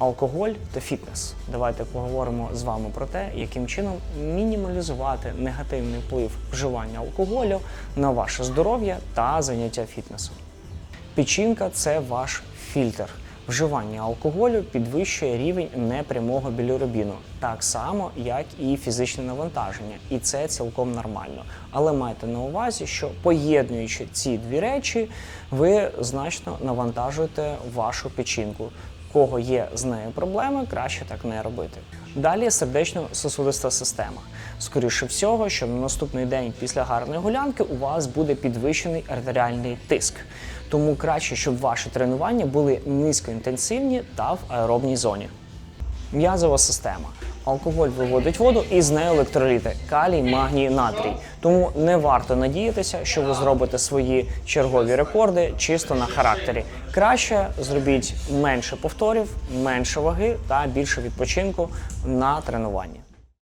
Алкоголь та фітнес. Давайте поговоримо з вами про те, яким чином мінімалізувати негативний вплив вживання алкоголю на ваше здоров'я та заняття фітнесом. Печінка це ваш фільтр. Вживання алкоголю підвищує рівень непрямого білірубіну, так само, як і фізичне навантаження, і це цілком нормально. Але майте на увазі, що поєднуючи ці дві речі, ви значно навантажуєте вашу печінку. Кого є з нею проблеми, краще так не робити. Далі сердечно-сосудиста система. Скоріше всього, що на наступний день після гарної гулянки у вас буде підвищений артеріальний тиск. Тому краще, щоб ваші тренування були низькоінтенсивні та в аеробній зоні. М'язова система. Алкоголь виводить воду і з нею електроліти калій, магній, натрій. Тому не варто надіятися, що ви зробите свої чергові рекорди чисто на характері. Краще зробіть менше повторів, менше ваги та більше відпочинку на тренуванні.